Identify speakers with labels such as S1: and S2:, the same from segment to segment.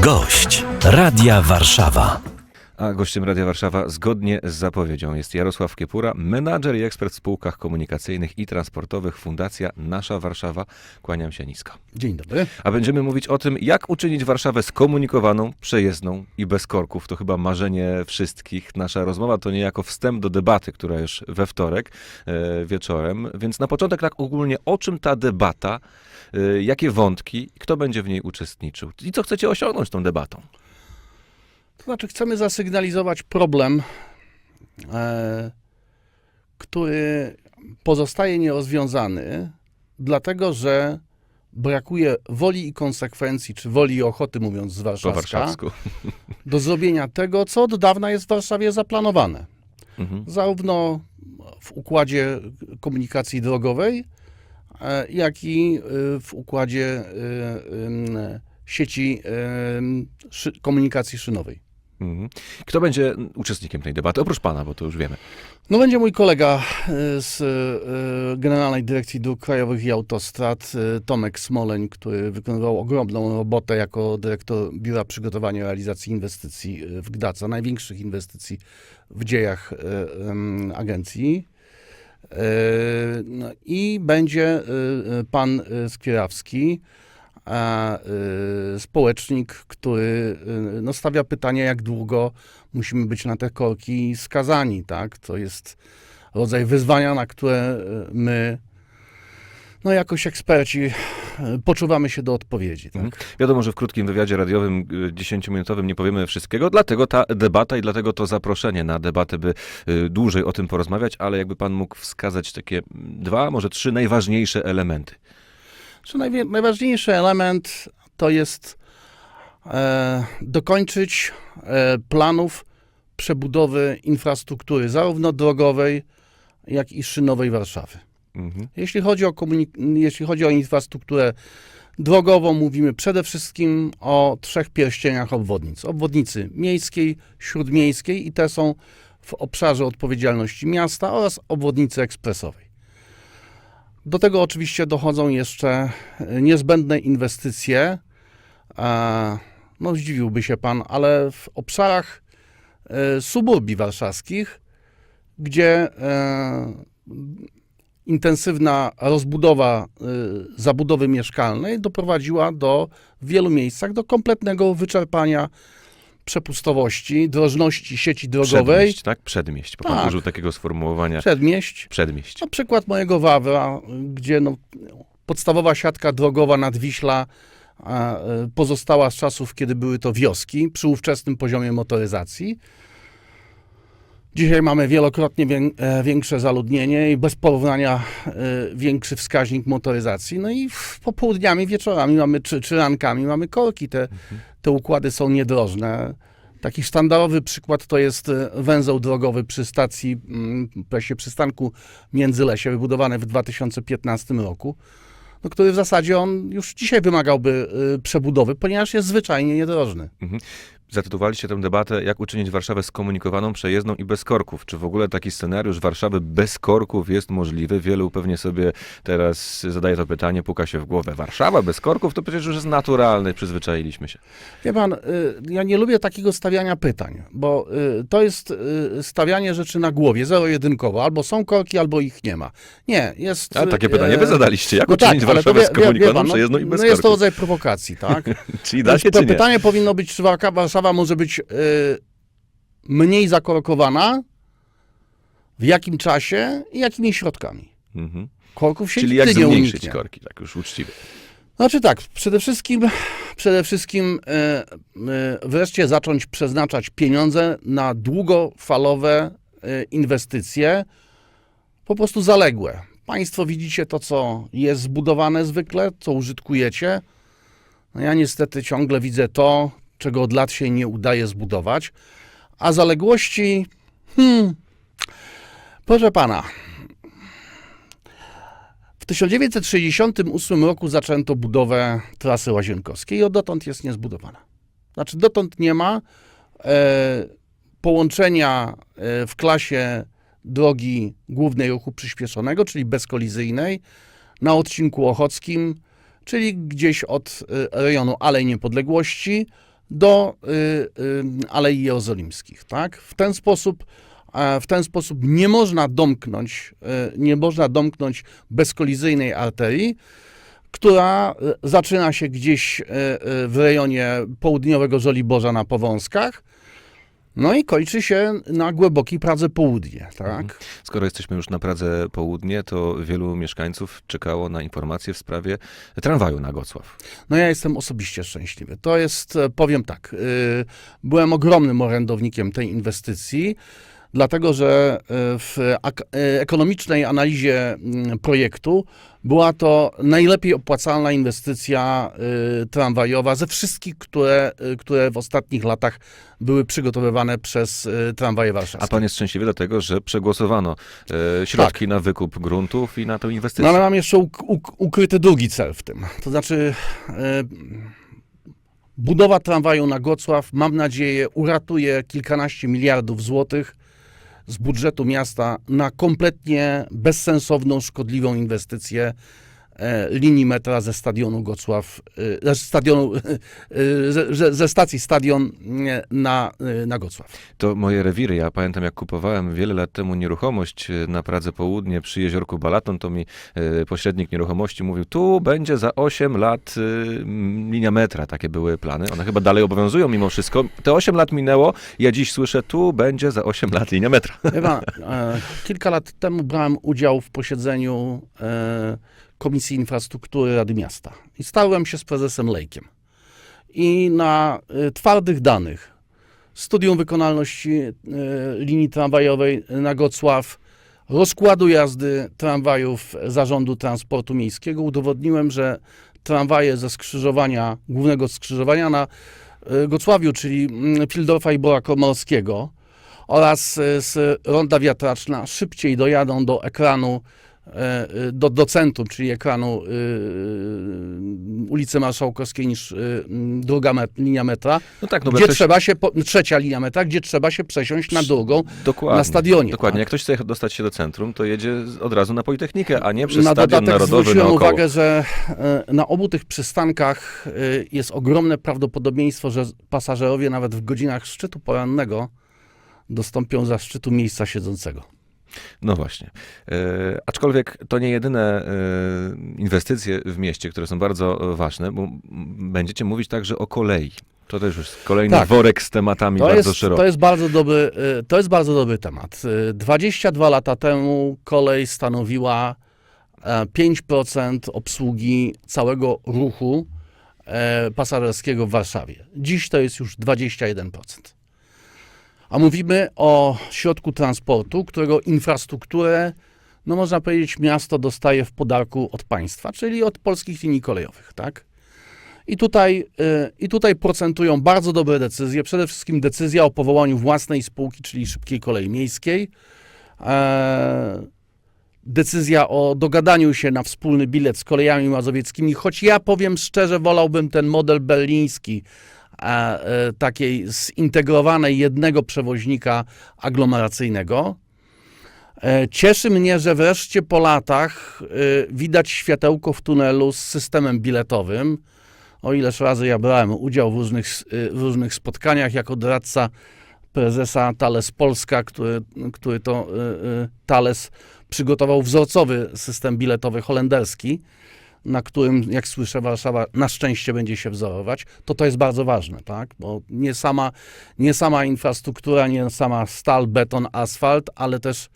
S1: Gość Radia Warszawa.
S2: A gościem Radia Warszawa zgodnie z zapowiedzią jest Jarosław Kiepura, menadżer i ekspert w spółkach komunikacyjnych i transportowych Fundacja Nasza Warszawa. Kłaniam się nisko.
S3: Dzień dobry.
S2: A będziemy mówić o tym, jak uczynić Warszawę skomunikowaną, przejezdną i bez korków. To chyba marzenie wszystkich. Nasza rozmowa to niejako wstęp do debaty, która już we wtorek e, wieczorem. Więc na początek tak ogólnie, o czym ta debata, e, jakie wątki, kto będzie w niej uczestniczył i co chcecie osiągnąć tą debatą?
S3: To znaczy, chcemy zasygnalizować problem, e, który pozostaje nierozwiązany, dlatego że brakuje woli i konsekwencji, czy woli i ochoty, mówiąc z warszawska, do zrobienia tego, co od dawna jest w Warszawie zaplanowane.
S2: Mhm.
S3: Zarówno w układzie komunikacji drogowej, e, jak i e, w układzie e, sieci komunikacji szynowej.
S2: Mhm. Kto będzie uczestnikiem tej debaty? Oprócz pana, bo to już wiemy.
S3: No będzie mój kolega e, z e, Generalnej Dyrekcji Dróg Krajowych i Autostrad, e, Tomek Smoleń, który wykonywał ogromną robotę jako dyrektor Biura Przygotowania i Realizacji Inwestycji w Gdaca, największych inwestycji w dziejach agencji. No I będzie pan Skierawski, a, e, społecznik, który e, no, stawia pytanie, jak długo musimy być na te korki skazani, tak? To jest rodzaj wyzwania, na które e, my, no jakoś eksperci, e, poczuwamy się do odpowiedzi, tak?
S2: Mhm. Wiadomo, że w krótkim wywiadzie radiowym, y, 10-minutowym nie powiemy wszystkiego, dlatego ta debata i dlatego to zaproszenie na debatę, by y, dłużej o tym porozmawiać, ale jakby pan mógł wskazać takie dwa, może trzy najważniejsze elementy.
S3: Czy najwie- najważniejszy element to jest e, dokończyć e, planów przebudowy infrastruktury, zarówno drogowej, jak i szynowej Warszawy.
S2: Mhm.
S3: Jeśli chodzi o, jeśli chodzi o infrastrukturę drogową, mówimy przede wszystkim o trzech pierścieniach obwodnic. Obwodnicy miejskiej, śródmiejskiej i te są w obszarze odpowiedzialności miasta oraz obwodnicy ekspresowej. Do tego oczywiście dochodzą jeszcze e, niezbędne inwestycje. No, zdziwiłby się pan, ale w obszarach e, suburbii warszawskich, gdzie e, intensywna rozbudowa zabudowy mieszkalnej doprowadziła do w wielu miejscach do kompletnego wyczerpania przepustowości, drożności sieci drogowej,
S2: Przedmieść, tak? Przedmieść, bo pan
S3: Tak.
S2: użył takiego sformułowania.
S3: przedmieść.
S2: Przedmieść.
S3: No, przykład mojego Wawra, gdzie no, podstawowa siatka drogowa Nadwiśla a, e, pozostała z czasów, kiedy były to wioski, przy ówczesnym poziomie motoryzacji. Dzisiaj mamy wielokrotnie e, większe zaludnienie i bez porównania e, większy wskaźnik motoryzacji. No i popołudniami, wieczorami mamy, czy, czy rankami mamy korki. Te, te układy są niedrożne. Taki sztandarowy przykład to jest e, węzeł drogowy przy stacji, mm, właśnie przystanku Międzylesie, wybudowany w 2015 roku, no, który w zasadzie on już dzisiaj wymagałby y, przebudowy, ponieważ jest zwyczajnie niedrożny.
S2: Zatytułowaliście tę debatę, jak uczynić Warszawę skomunikowaną, przejezdną i bez korków. Czy w ogóle taki scenariusz Warszawy bez korków jest możliwy? Wielu pewnie sobie teraz zadaje to pytanie, puka się w głowę. Warszawa bez korków to przecież już jest naturalne, przyzwyczailiśmy się.
S3: Wie pan, y, ja nie lubię takiego stawiania pytań, bo y, to jest y, stawianie rzeczy na głowie, zero-jedynkowo. Albo są korki, albo ich nie ma. Nie, jest...
S2: A takie pytanie wy zadaliście. Jak
S3: no
S2: uczynić
S3: tak, ale to
S2: Warszawę
S3: wie- wie- wie
S2: skomunikowaną,
S3: pan, no,
S2: przejezdną i bez
S3: No jest to
S2: korków?
S3: rodzaj prowokacji, tak?
S2: Czyli da się,
S3: Więc to
S2: czy nie?
S3: pytanie powinno być, czy Warka- Może być y, mniej zakorkowana, w jakim czasie i jakimi środkami.
S2: Mhm.
S3: Korków się
S2: Czyli jak
S3: nie
S2: zmniejszyć
S3: uniknie.
S2: korki, tak już uczciwie.
S3: Znaczy tak, przede wszystkim, przede wszystkim e, e, wreszcie zacząć przeznaczać pieniądze na długofalowe e, inwestycje, po prostu zaległe. Państwo widzicie to, co jest zbudowane zwykle, co użytkujecie. No ja niestety ciągle widzę to, czego od lat się nie udaje zbudować, a zaległości, hmm, proszę pana, w 1968 roku zaczęto budowę trasy łazienkowskiej i od dotąd jest niezbudowana. Znaczy dotąd nie ma e, połączenia e, w klasie drogi głównej ruchu przyspieszonego, czyli bezkolizyjnej, na odcinku ochockim, czyli gdzieś od e, rejonu Alei Niepodległości do y, y, Alei Jerozolimskich. Tak? W ten sposób e, w ten sposób nie można domknąć, e, nie można domknąć bezkolizyjnej arterii, która e, zaczyna się gdzieś w rejonie południowego Żoliborza na Powązkach, no i kończy się na głębokiej Pradze Południe, tak?
S2: Skoro jesteśmy już na Pradze Południe, to wielu mieszkańców czekało na informacje w sprawie tramwaju na Gocław.
S3: No ja jestem osobiście szczęśliwy. To jest, e, powiem tak, y, byłem ogromnym orędownikiem tej inwestycji, dlatego że y, w y, ekonomicznej analizie mm, projektu była to najlepiej opłacalna inwestycja y, tramwajowa ze wszystkich, które, które w ostatnich latach były przygotowywane przez tramwaje
S2: A
S3: warszawskie.
S2: pan jest szczęśliwy dlatego, że przegłosowano e, środki na wykup gruntów i na tę inwestycję.
S3: Tak. No ale mam jeszcze uk- uk- ukryty drugi cel w tym. To znaczy e, budowa tramwaju na Gocław, mam nadzieję, uratuje kilkanaście miliardów złotych z budżetu miasta na kompletnie bezsensowną, szkodliwą inwestycję linii metra ze stadionu Gocław, e, ze stadionu, e, ze, ze- stacji stadion na, e, na Gocław.
S2: To moje rewiry. Ja pamiętam, jak kupowałem wiele lat temu nieruchomość e, na Pradze Południe przy jeziorku Balaton, to mi e, pośrednik nieruchomości mówił, tu będzie za 8 lat e, linia metra. Takie były plany. One chyba dalej obowiązują mimo wszystko. Te 8 lat minęło. Ja dziś słyszę, tu będzie za 8 lat linia metra.
S3: Ewa, e, kilka lat temu brałem udział w posiedzeniu e, Komisji Infrastruktury Rady Miasta i stałem się z prezesem Lejkiem. I na e, twardych danych studium wykonalności e, linii tramwajowej na Gocław, rozkładu jazdy tramwajów Zarządu Transportu Miejskiego udowodniłem, że tramwaje ze skrzyżowania, głównego skrzyżowania na e, Gocławiu, czyli mm, Fildorfa i Bora Komorskiego, oraz z ronda wiatraczna szybciej dojadą do ekranu, do, do centrum, czyli ekranu e, ulicy Marszałkowskiej niż e, m, druga met, linia metra,
S2: No tak, no
S3: gdzie
S2: ktoś,
S3: trzeba się, po, trzecia linia metra, gdzie trzeba się przesiąść na drugą,
S2: dokładnie,
S3: na stadionie,
S2: Dokładnie.
S3: tak.
S2: Jak ktoś chce dostać się do centrum, to jedzie od razu na Politechnikę, a nie przez
S3: na
S2: Stadion
S3: dodatek
S2: Narodowy
S3: zwróciłem
S2: naokoło.
S3: uwagę, że e, na obu tych przystankach e, jest ogromne prawdopodobieństwo, że pasażerowie nawet w godzinach szczytu porannego dostąpią za szczytu miejsca siedzącego.
S2: No właśnie. E, aczkolwiek to nie jedyne e, inwestycje w mieście, które są bardzo e, ważne, bo będziecie mówić także o kolei. To też już kolejny
S3: Tak.
S2: worek z tematami
S3: To
S2: bardzo
S3: jest,
S2: szeroki.
S3: to jest bardzo dobry, y, to jest bardzo dobry temat. Y, 22 lata temu kolej stanowiła e, 5% obsługi całego ruchu e, pasażerskiego w Warszawie. Dziś to jest już 21%. A mówimy o środku transportu, którego infrastrukturę, no można powiedzieć, miasto dostaje w podarku od państwa, czyli od polskich linii kolejowych, tak? I tutaj, y, I tutaj procentują bardzo dobre decyzje. Przede wszystkim decyzja o powołaniu własnej spółki, czyli szybkiej kolei miejskiej. E, decyzja o dogadaniu się na wspólny bilet z kolejami mazowieckimi, choć ja powiem szczerze, wolałbym ten model berliński, e, e, takiej zintegrowanej jednego przewoźnika aglomeracyjnego. E, Cieszy mnie, że wreszcie po latach y, widać światełko w tunelu z systemem biletowym. O ileż razy ja brałem udział w różnych, w różnych spotkaniach jako doradca prezesa Thales Polska, który, który to Thales przygotował wzorcowy system biletowy holenderski, na którym, jak słyszę, Warszawa na szczęście będzie się wzorować, to to jest bardzo ważne, tak? Bo nie sama, nie sama infrastruktura, nie sama stal, beton, asfalt, ale też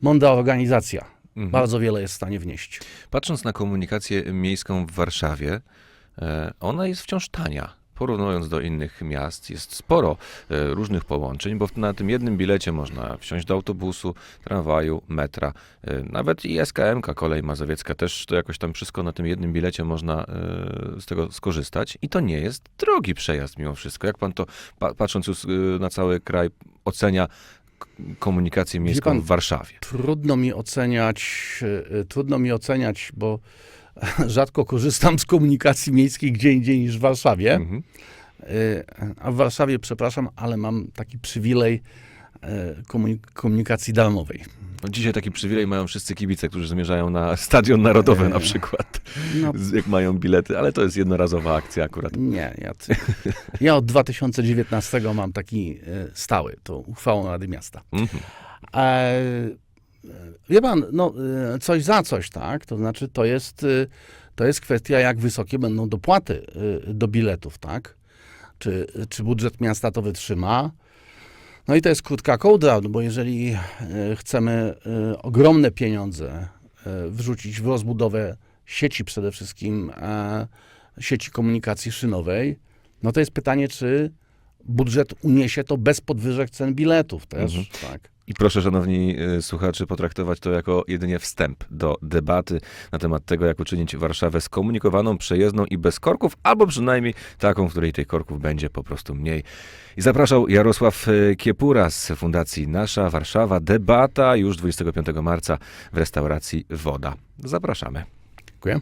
S3: mądra organizacja.
S2: Mhm.
S3: Bardzo wiele jest w stanie wnieść.
S2: Patrząc na komunikację miejską w Warszawie, e, ona jest wciąż tania. Porównując do innych miast, jest sporo e, różnych połączeń, bo na tym jednym bilecie można wsiąść do autobusu, tramwaju, metra, e, nawet i SKM-ka, kolej mazowiecka, też to jakoś tam wszystko na tym jednym bilecie można e, z tego skorzystać. I to nie jest drogi przejazd mimo wszystko. Jak pan to, pa, patrząc już na cały kraj, ocenia komunikację miejską
S3: pan,
S2: w Warszawie?
S3: Trudno mi oceniać, trudno mi oceniać, bo rzadko korzystam z komunikacji miejskiej gdzie indziej niż w Warszawie.
S2: Mhm.
S3: Y, A w Warszawie, przepraszam, ale mam taki przywilej e, komunik- komunikacji darmowej.
S2: No, dzisiaj taki przywilej mają wszyscy kibice, którzy zmierzają na Stadion Narodowy na
S3: Eee.
S2: przykład,
S3: No,
S2: jak mają bilety, ale to jest jednorazowa akcja akurat.
S3: nie, ja, ja od 2019 mam taki e, stały, to uchwałą Rady Miasta.
S2: Mhm.
S3: E, wie pan, no, e, coś za coś, tak? To znaczy, to jest, e, to jest kwestia, jak wysokie będą dopłaty e, do biletów, tak? Czy, czy budżet miasta to wytrzyma? No i to jest krótka kołdra, no bo jeżeli chcemy ogromne pieniądze wrzucić w rozbudowę sieci przede wszystkim, sieci komunikacji szynowej, no to jest pytanie, czy budżet uniesie to bez podwyżek cen biletów też,
S2: Mhm.
S3: tak?
S2: I proszę, szanowni y, słuchacze, potraktować to jako jedynie wstęp do debaty na temat tego, jak uczynić Warszawę skomunikowaną, przejezdną i bez korków, albo przynajmniej taką, w której tych korków będzie po prostu mniej. I zapraszał Jarosław y, Kiepura z Fundacji Nasza Warszawa. Debata już 25 marca w restauracji Woda. Zapraszamy.
S3: Dziękuję.